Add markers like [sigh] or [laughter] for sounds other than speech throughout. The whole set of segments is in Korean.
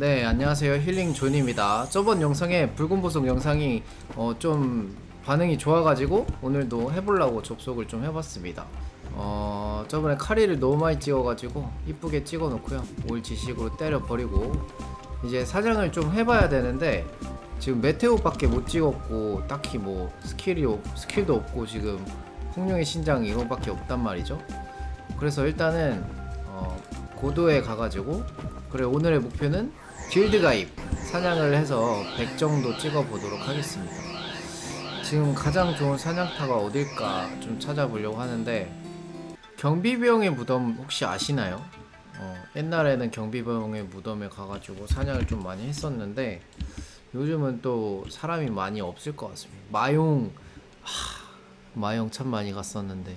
네, 안녕하세요. 힐링 존입니다. 저번 영상에 붉은 보석 영상이 어, 좀 반응이 좋아가지고 오늘도 해보려고 접속을 좀 해봤습니다. 어, 저번에 카리를 너무 많이 찍어가지고 이쁘게 찍어놓고요. 올 지식으로 때려버리고 이제 사냥을 좀 해봐야 되는데 지금 메테오밖에 못 찍었고 딱히 뭐 스킬이 없- 스킬도 없고 지금 풍룡의 신장 이거밖에 없단 말이죠. 그래서 일단은 어, 고도에 가가지고 그래 오늘의 목표는 길드 가입 사냥을 해서 100 정도 찍어 보도록 하겠습니다. 지금 가장 좋은 사냥터가 어딜까 좀 찾아보려고 하는데 경비병의 무덤 혹시 아시나요? 어, 옛날에는 경비병의 무덤에 가가지고 사냥을 좀 많이 했었는데 요즘은 또 사람이 많이 없을 것 같습니다. 마용 하, 마용 참 많이 갔었는데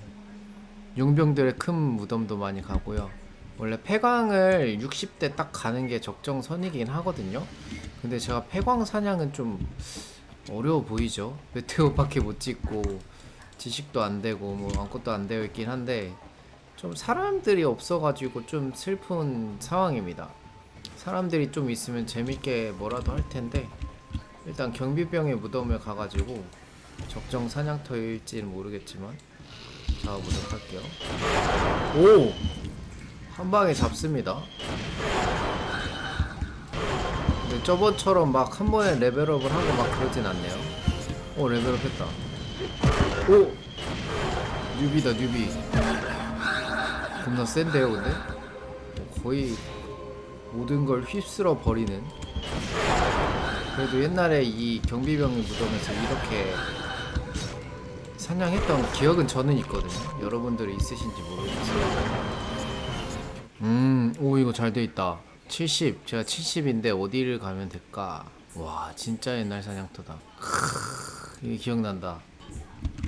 용병들의 큰 무덤도 많이 가고요. 원래 폐광을 60대 딱 가는 게 적정선이긴 하거든요. 근데 제가 폐광 사냥은 좀 어려워 보이죠. 메테오밖에 [laughs] 못 찍고 지식도 안 되고 뭐 아무것도 안 되어 있긴 한데 좀 사람들이 없어가지고 좀 슬픈 상황입니다. 사람들이 좀 있으면 재밌게 뭐라도 할 텐데 일단 경비병의 무덤에 가가지고 적정 사냥터일지는 모르겠지만 잡아보도록 할게요. 오! 한 방에 잡습니다. 근데 저번처럼 막 한 번에 레벨업을 하고 막 그러진 않네요. 오, 레벨업 했다. 오! 뉴비다, 뉴비. 겁나 센데요, 근데? 어, 거의 모든 걸 휩쓸어 버리는. 그래도 옛날에 이 경비병 무덤에서 이렇게 사냥했던 기억은 저는 있거든요. 여러분들이 있으신지 모르겠어요. 음, 오, 이거 잘 돼 있다. 70. 제가 70인데 어디를 가면 될까? 와, 진짜 옛날 사냥터다. 크, 이게 기억난다.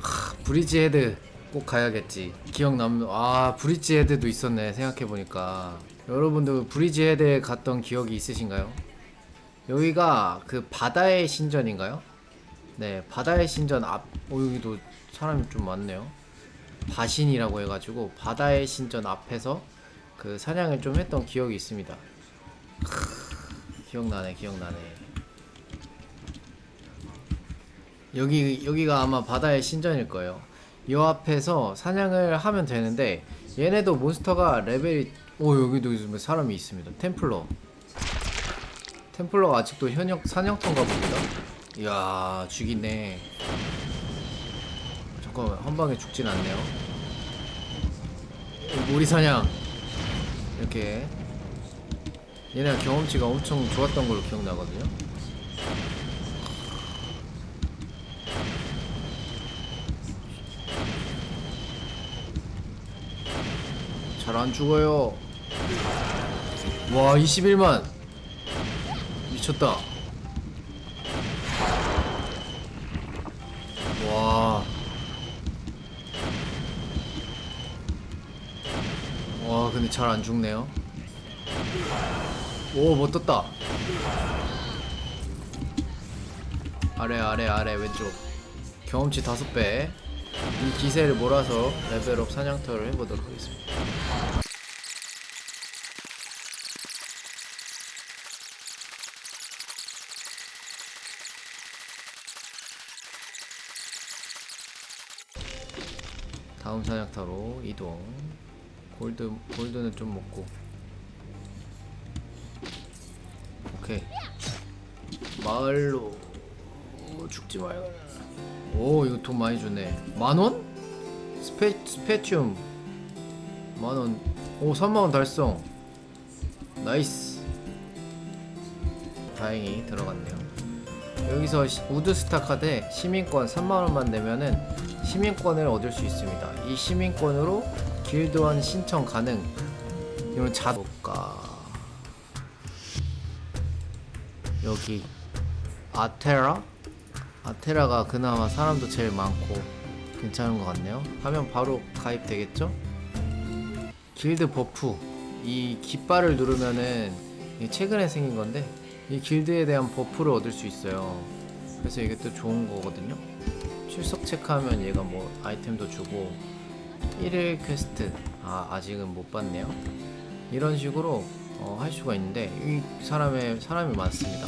하, 브리지 헤드 꼭 가야겠지. 기억남, 아, 브리지 헤드도 있었네. 생각해 보니까. 여러분들 브리지 헤드에 갔던 기억이 있으신가요? 여기가 그 바다의 신전인가요? 네, 바다의 신전 앞, 오, 여기도 사람이 좀 많네요. 바신이라고 해가지고 바다의 신전 앞에서 그 사냥을 좀 했던 기억이 있습니다. 크, 기억나네, 기억나네. 여기 여기가 아마 바다의 신전일 거예요. 이 앞에서 사냥을 하면 되는데 얘네도 몬스터가 레벨이 오 여기도 요즘에 사람이 있습니다. 템플러. 템플러가 아직도 현역 사냥터인가 봅니다. 이야 죽이네. 잠깐만 한 방에 죽진 않네요. 모리 사냥. 이렇게 얘네가 경험치가 엄청 좋았던 걸로 기억나거든요. 잘 안 죽어요. 와, 21만. 미쳤다. 와, 근데 잘 안 죽네요. 오, 못 떴다. 아래, 아래, 아래, 왼쪽. 경험치 다섯 배. 이 기세를 몰아서 레벨업 사냥터를 해보도록 하겠습니다. 다음 사냥터로 이동. 골드 골드는 좀 먹고. 오케이. 마을로 오, 죽지 말고. 오 이거 돈 많이 주네. 만 원? 스페 스페ци움 만 원. 오 3만 원 달성. 나이스. 다행히 들어갔네요. 여기서 시- 우드스타 카드 시민권 3만원만 내면은 시민권을 얻을 수 있습니다. 이 시민권으로 길드원 신청 가능. 이런 자독가 여기 아테라? 아테라가 그나마 사람도 제일 많고 괜찮은 것 같네요. 하면 바로 가입되겠죠? 길드 버프 이 깃발을 누르면은 최근에 생긴 건데 이 길드에 대한 버프를 얻을 수 있어요. 그래서 이게 또 좋은 거거든요. 출석 체크하면 얘가 뭐 아이템도 주고 1일 퀘스트 아 아직은 못 봤네요. 이런 식으로 어, 할 수가 있는데 이 사람의 사람이 많습니다.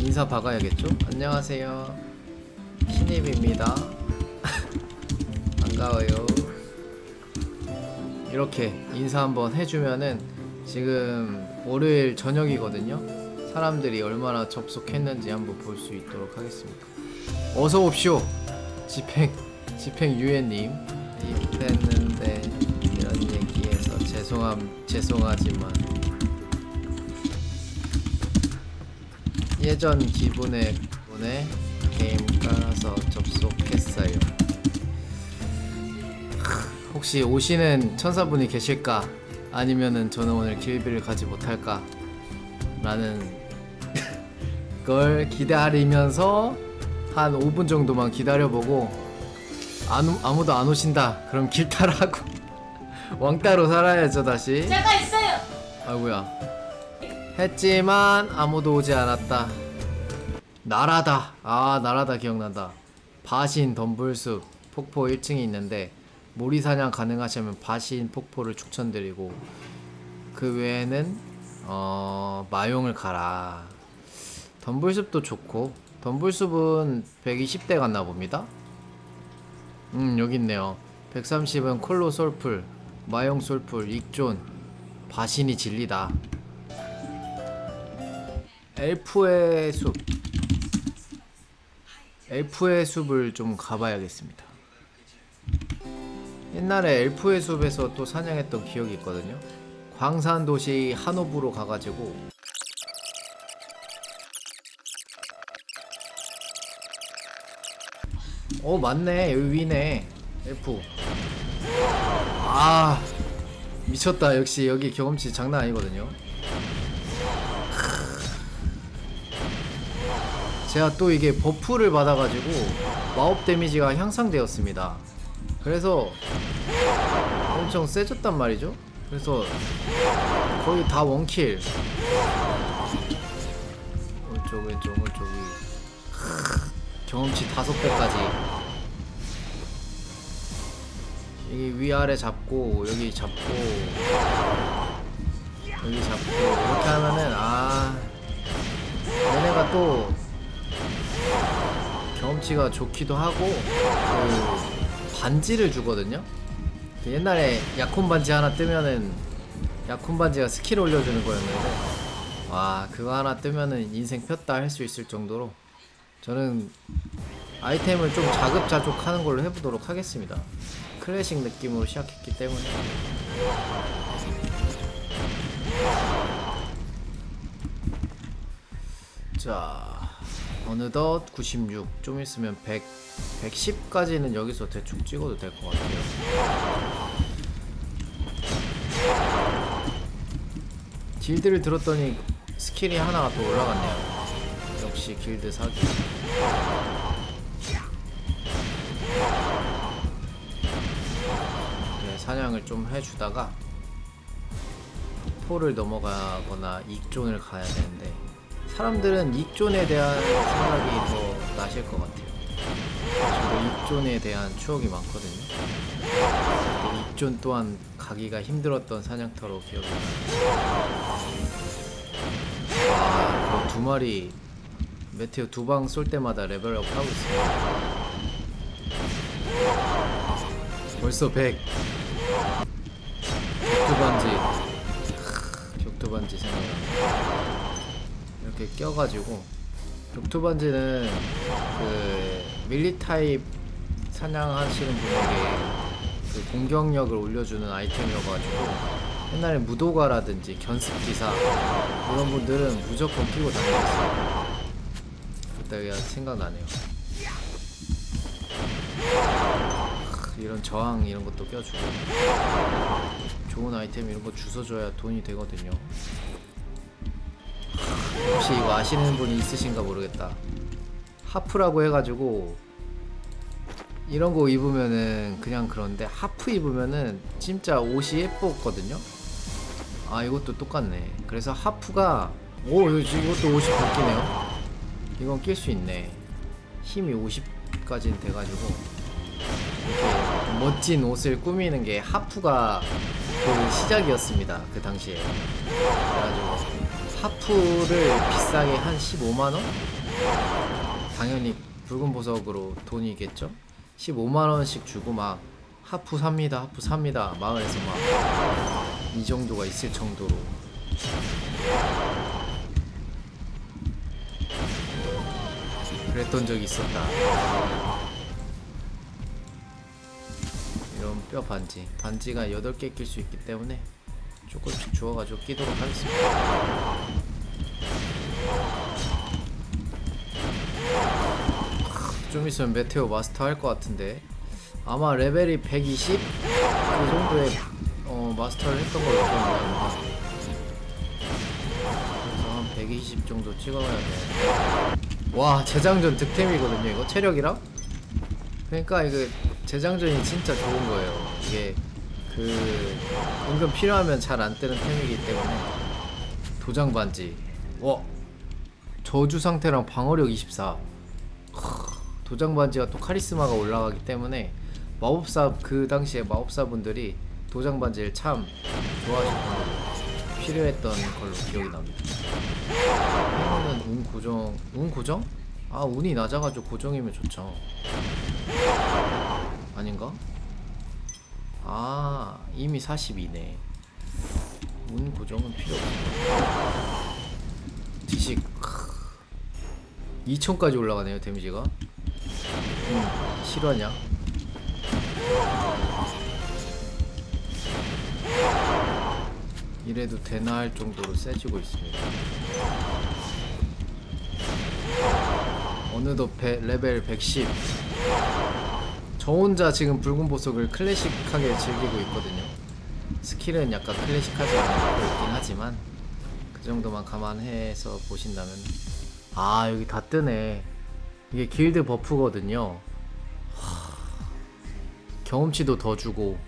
인사 박아야겠죠? 안녕하세요. 신입입니다. [laughs] 반가워요. 이렇게 인사 한번 해주면은 지금 월요일 저녁이거든요. 사람들이 얼마나 접속했는지 한번 볼 수 있도록 하겠습니다. 어서 옵쇼. 집행 집행 유엔님 입했는데 이런 얘기해서 죄송함 죄송하지만 예전 기분에 분에 게임 깔아서 접속했어요. 혹시 오시는 천사분이 계실까? 아니면은 저는 오늘 길비를 가지 못할까? 라는 [laughs] 걸 기다리면서 한 5분 정도만 기다려보고 안, 오- 아무도 안 오신다. 그럼 길 타라고 [laughs] 왕따로 살아야죠 다시. 제가 있어요. 아이고야. 했지만 아무도 오지 않았다. 나라다. 아 나라다 기억난다. 바신 덤불숲 폭포 1층이 있는데 모리 사냥 가능하시면 바신 폭포를 추천드리고 그 외에는 어 마용을 가라. 덤불숲도 좋고 덤불숲은 120대 갔나 봅니다. 음 여기 있네요. 130은 콜로 솔풀, 마용 솔풀, 익존, 바신이 진리다. 엘프의 숲. 엘프의 숲을 좀 가봐야겠습니다. 옛날에 엘프의 숲에서 또 사냥했던 기억이 있거든요. 광산 도시 하노브로 가가지고 어 맞네. 여기 위네. 엘프 아 미쳤다. 역시 여기 경험치 장난 아니거든요. 제가 또 이게 버프를 받아가지고 마법 데미지가 향상되었습니다. 그래서 엄청 세졌단 말이죠. 그래서 거의 다 원킬. 오른쪽 왼쪽 오른쪽 위 경험치 다섯 배까지. 여기 위아래 잡고 여기 잡고 여기 잡고. 이렇게 하면은 아 얘네가 또 경험치가 좋기도 하고 그 반지를 주거든요? 그 옛날에 약혼 반지 하나 뜨면은 약혼 반지가 스킬 올려주는 거였는데 와 그거 하나 뜨면은 인생 폈다 할 수 있을 정도로 저는 아이템을 좀 자급자족하는 걸로 해보도록 하겠습니다. 클래식 느낌으로 시작했기 때문에 자 어느덧 96, 좀 있으면 100, 110까지는 여기서 대충 찍어도 될 것 같아요. 길드를 들었더니 스킬이 하나가 더 올라갔네요. 역시 길드 사기. 네, 사냥을 좀 해주다가 포를 넘어가거나 익존을 가야 되는데 사람들은 익존에 대한 생각이 더 나실 것 같아요. 저도 익존에 대한 추억이 많거든요. 익존 또한 가기가 힘들었던 사냥터로 기억이 나요. 아, 그두 마리 메테오 두 방 쏠 때마다 레벨업 하고 있어요. 벌써 100. 격투 반지. 크, 격투 반지 생각나. 이렇게 껴가지고 격투 반지는 그 밀리 타입 사냥하시는 분에게 그 공격력을 올려주는 아이템이어가지고 옛날에 무도가라든지 견습기사 이런 분들은 무조건 끼고 다녔어요. 그때가 생각나네요. 크, 이런 저항 이런 것도 껴주고 좋은 아이템 이런 거 주워줘야 돈이 되거든요. 크, 혹시 이거 아시는 분이 있으신가 모르겠다. 하프라고 해가지고 이런 거 입으면은 그냥 그런데 하프 입으면은 진짜 옷이 예뻤거든요. 아 이것도 똑같네. 그래서 하프가 오 이것도 옷이 바뀌네요. 이건 낄 수 있네. 힘이 50까지는 돼가지고 멋진 옷을 꾸미는 게 하프가 그 시작이었습니다. 그 당시에. 그래가지고 하프를 비싸게 한 15만 원? 당연히 붉은 보석으로 돈이겠죠. 15만 원씩 주고 막 하프 삽니다. 하프 삽니다. 마을에서 막 이 정도가 있을 정도로 그랬던 적이 있었다. 이런 뼈 반지. 반지가 8개 낄 수 있기 때문에 조금씩 주워가지고 끼도록 하겠습니다. 좀 있으면 메테오 마스터 할 것 같은데 아마 레벨이 120? 그 정도의 어, 마스터를 했던 걸로 기억나요. 그래서 한 120 정도 찍어가야 돼. 와 재장전 득템이거든요 이거. 체력이랑? 그러니까 이거 재장전이 진짜 좋은 거예요. 이게 그 은근 필요하면 잘 안 뜨는 템이기 때문에. 도장 반지. 와 저주 상태랑 방어력 24 도장 반지가 또 카리스마가 올라가기 때문에 마법사 그 당시에 마법사 분들이 도장 반지를 참 좋아하셨던 걸로 필요했던 걸로 기억이 납니다. 행운은 운 고정, 운 고정? 아 운이 낮아가지고 고정이면 좋죠. 아닌가? 아 이미 42네. 운 고정은 필요 없어. 지식 2천까지 올라가네요 데미지가. 음, 실화냐? 이래도 되나 할 정도로 세지고 있습니다. 어느덧 베, 레벨 110. 저 혼자 지금 붉은 보석을 클래식하게 즐기고 있거든요. 스킬은 약간 클래식하지 않고 있긴 하지만 그 정도만 감안해서 보신다면 아 여기 다 뜨네. 이게 길드 버프거든요. 하, 경험치도 더 주고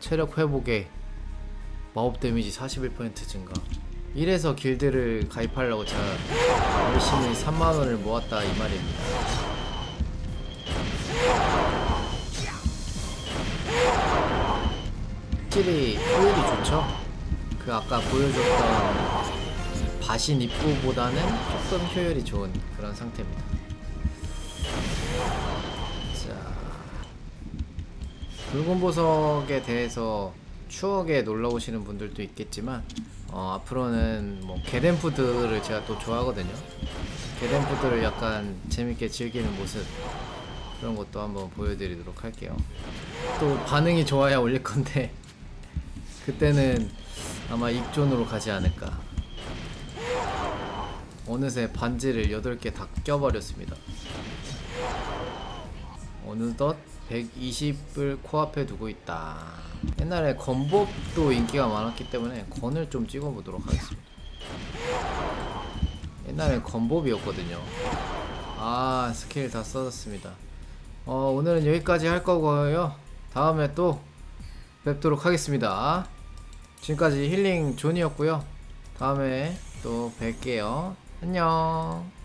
체력 회복에 마법 데미지 41% 증가. 이래서 길드를 가입하려고 제가 열심히 3만 원을 모았다 이 말입니다. 확실히 효율이 좋죠. 그 아까 보여줬던 바신 입구보다는 조금 효율이 좋은 그런 상태입니다. 자, 붉은 보석에 대해서 추억에 놀러 오시는 분들도 있겠지만 어, 앞으로는 뭐 게덴푸드를 제가 또 좋아하거든요. 게덴푸드를 약간 재밌게 즐기는 모습 그런 것도 한번 보여드리도록 할게요. 또 반응이 좋아야 올릴 건데 [laughs] 그때는 아마 익존으로 가지 않을까. 어느새 반지를 8개 다 껴버렸습니다. 어느덧 120을 코앞에 두고 있다. 옛날에 건법도 인기가 많았기 때문에 건을 좀 찍어보도록 하겠습니다. 옛날에 건법이었거든요. 아 스킬 다 써졌습니다. 어, 오늘은 여기까지 할 거고요. 다음에 또 뵙도록 하겠습니다. 지금까지 힐링 존이었고요. 다음에 또 뵐게요. 안녕.